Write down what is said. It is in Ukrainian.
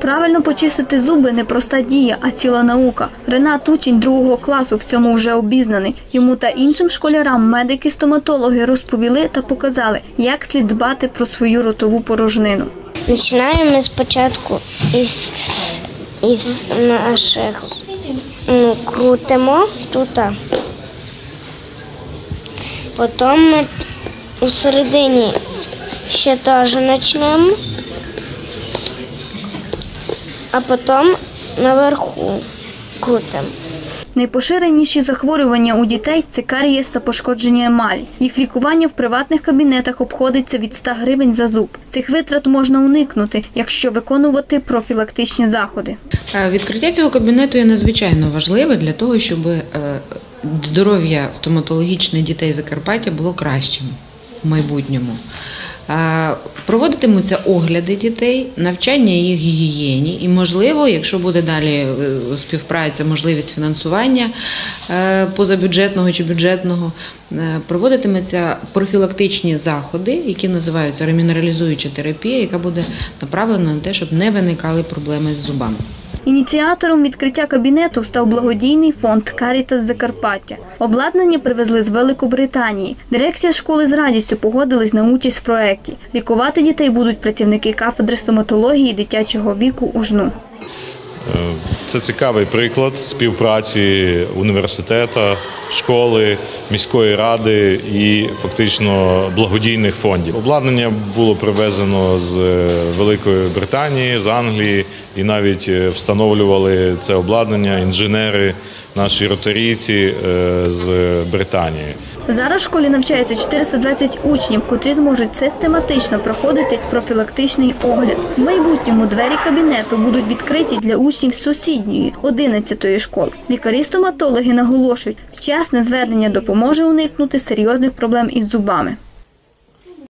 Правильно почистити зуби не проста дія, а ціла наука. Ренат учень другого класу в цьому вже обізнаний. Йому та іншим школярам медики-стоматологи розповіли та показали, як слід дбати про свою ротову порожнину. Починаємо спочатку із, із наших ну, крутимо тут. Потім ми у середині ще теж почнемо, а потім наверху крутимо. Найпоширеніші захворювання у дітей це карієс та пошкодження емалі. Їх лікування в приватних кабінетах обходиться від 100 гривень за зуб. Цих витрат можна уникнути, якщо виконувати профілактичні заходи. Е, Відкриття цього кабінету є надзвичайно важливе для того, щоб е, здоров'я стоматологічне дітей Закарпаття було кращим в майбутньому. Е, Проводитимуться огляди дітей, навчання їх гігієні, і, можливо, якщо буде далі е, співпраця, можливість фінансування е, позабюджетного чи бюджетного, проводитиметься профілактичні заходи, які називаються ремінералізуюча терапія, яка буде направлена на те, щоб не виникали проблеми з зубами. Ініціатором відкриття кабінету став благодійний фонд Карітас Закарпаття. Обладнання привезли з Великобританії. Дирекція школи з радістю погодилась на участь в проєкті. Лікувати дітей будуть працівники кафедри стоматології дитячого віку УЖНУ. Це цікавий приклад співпраці університету, школи, міської ради і фактично благодійних фондів. Обладнання було привезено з Великої Британії, з Англії, і навіть е, встановлювали це обладнання інженери, наші ротарійці е, з Британії. Зараз в школі навчається 420 учнів, котрі зможуть систематично проходити профілактичний огляд. В майбутньому двері кабінету будуть відкриті для учнів сусідньої 11-ї школи. Лікарі-стоматологи наголошують, вчасне звернення допоможе уникнути серйозних проблем із зубами.